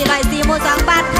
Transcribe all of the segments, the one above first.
สีลอยสีโมสองบาทไท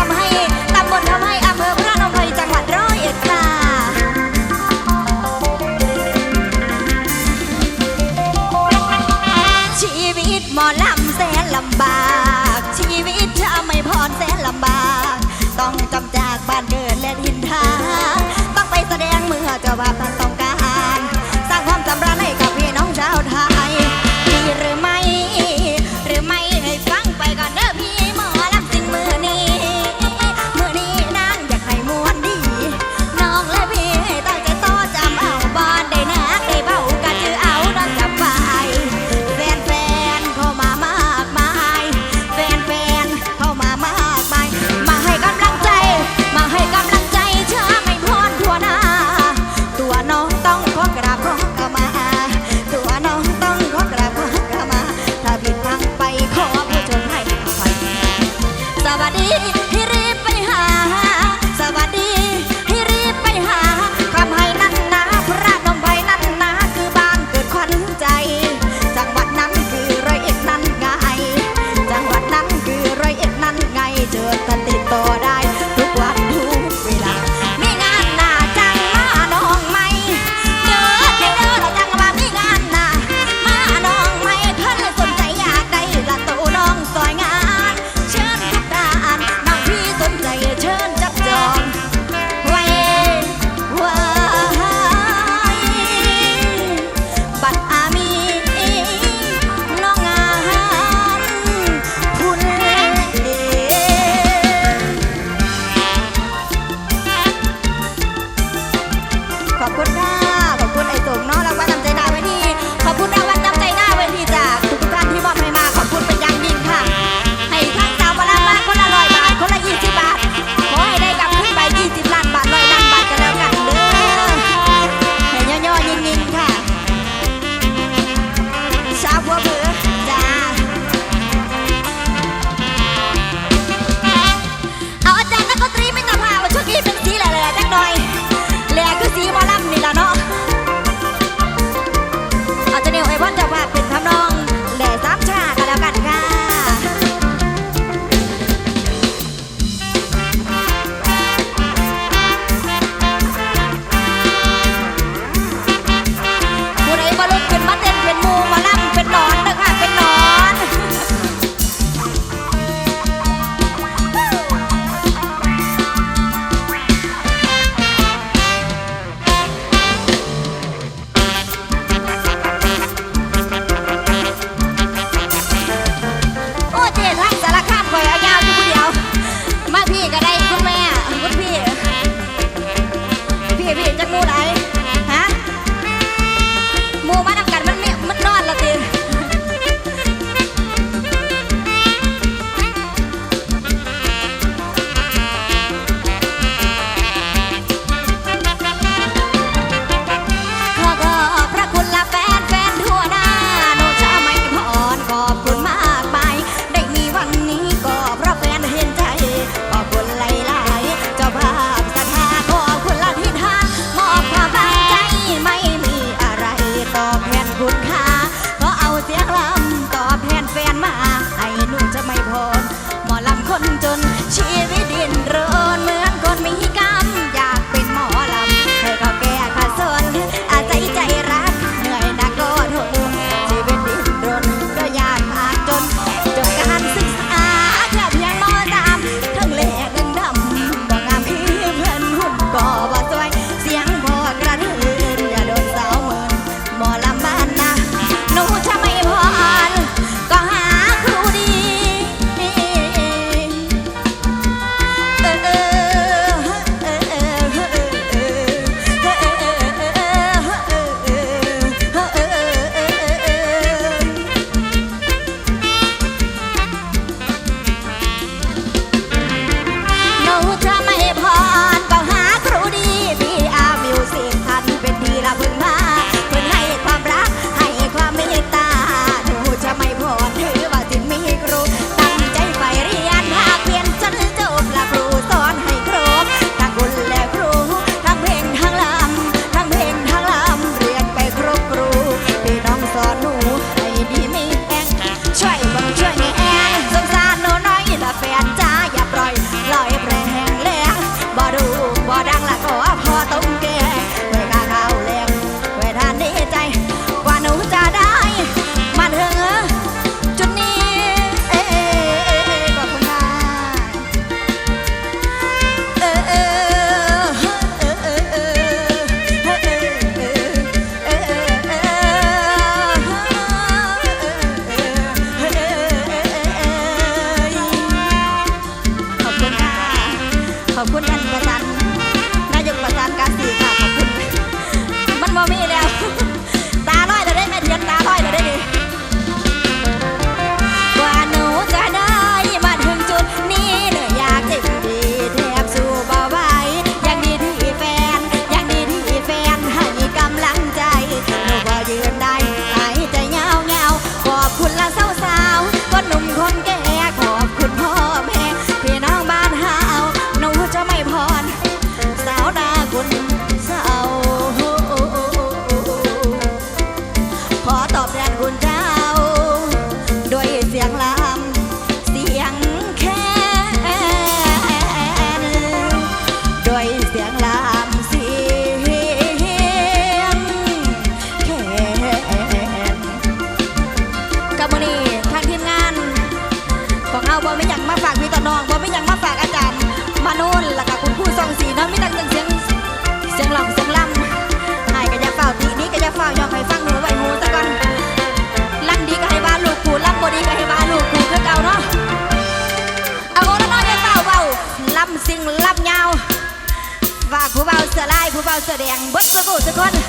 Bộ cho.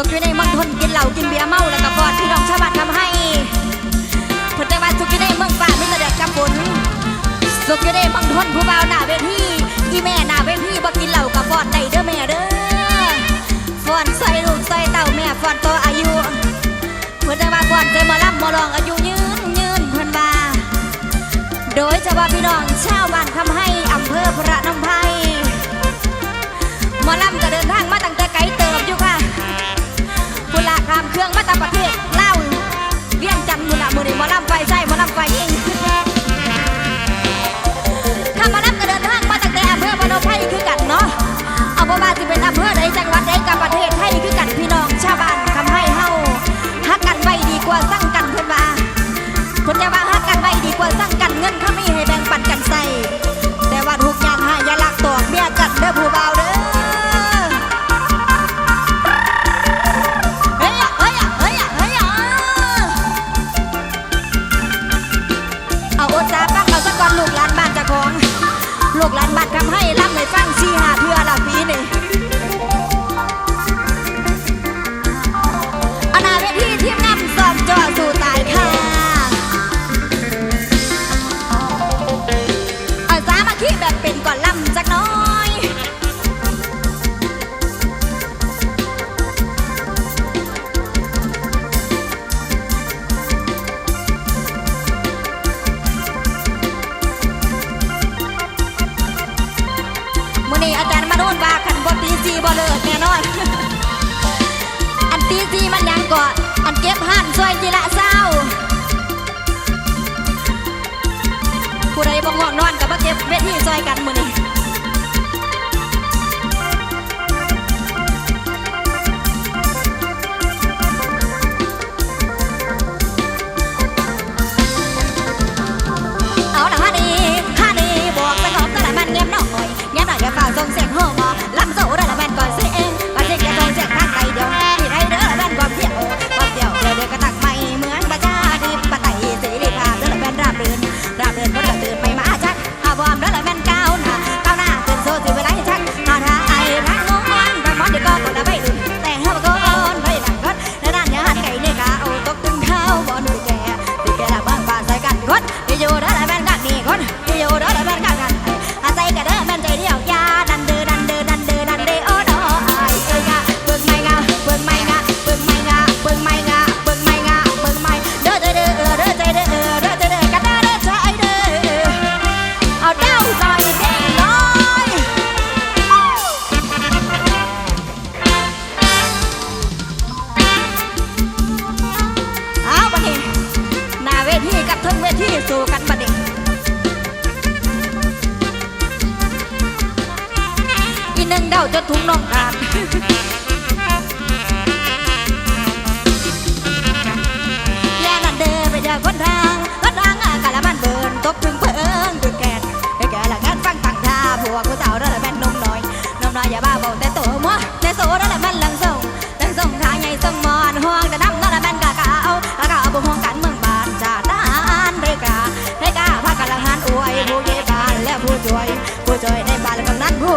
ตกอยู่ในมังทนกินเหล้ากินเบียร์เมาแล้วก็บอดพี่น้องชาวบ้านทำให้ผลแต่ว่าตกอยู่ในเมืองป่าไม่ตะเดือดกับฝนตกอยู่ในมังทนผู้บ่าวหน้าเวทีอีแม่หน้าเวทีบอกกินเหล้ากับบอดได้เด้อแม่เด้อฟอนใส่ลูกใส่เต่าแม่ฟอนโตอายุผลแต่ว่าฟอนใส่มาลับมาลองอายุยืนยืนเพิ่นว่าโดยเฉพาะพี่น้องชาวบ้านทำให้อำเภอพระน้ำไพมอลัำก็เดินทาง รื่องมาตาประเทศ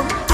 go.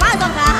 ไปได้